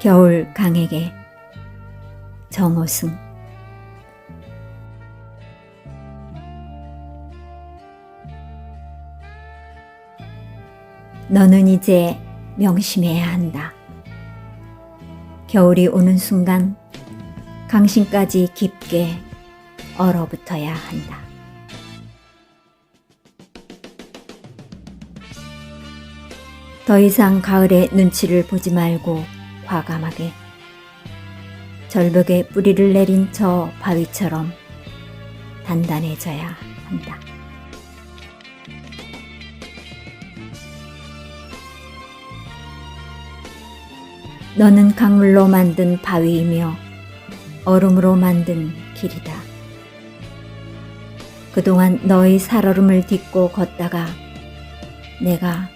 겨울 강에게 정호승 너는 이제 명심해야 한다. 겨울이 오는 순간 강신까지 깊게 얼어붙어야 한다. 더 이상 가을의 눈치를 보지 말고 과감하게 절벽에 뿌리를 내린 저 바위처럼 단단해져야 한다. 너는 강물로 만든 바위이며 얼음으로 만든 길이다. 그동안 너의 살얼음을 딛고 걷다가 내가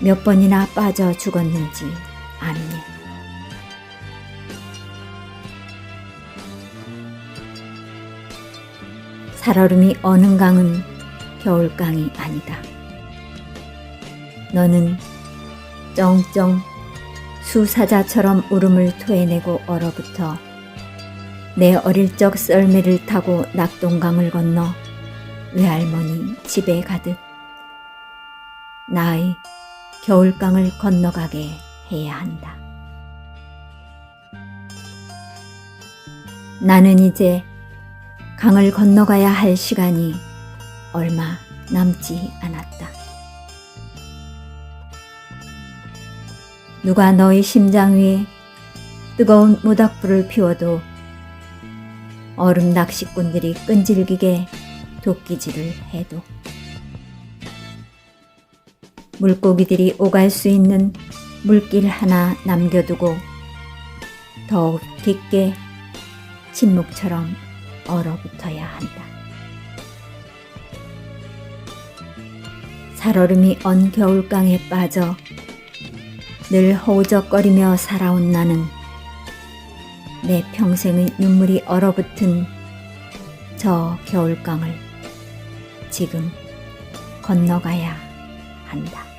몇 번이나 빠져 죽었는지 아느냐. 살얼음이 어는 강은 겨울강이 아니다. 너는 쩡쩡 수사자처럼 울음을 토해내고 얼어붙어 내 어릴 적 썰매를 타고 낙동강을 건너 외할머니 집에 가듯 나의 겨울강을 건너가게 해야 한다. 나는 이제 강을 건너가야 할 시간이 얼마 남지 않았다. 누가 너의 심장 위에 뜨거운 모닥불을 피워도 얼음 낚시꾼들이 끈질기게 도끼질을 해도 물고기들이 오갈 수 있는 물길 하나 남겨두고 더욱 깊게 침묵처럼 얼어붙어야 한다. 살얼음이 언 겨울강에 빠져 늘 허우적거리며 살아온 나는 내 평생의 눈물이 얼어붙은 저 겨울강을 지금 건너가야 한다.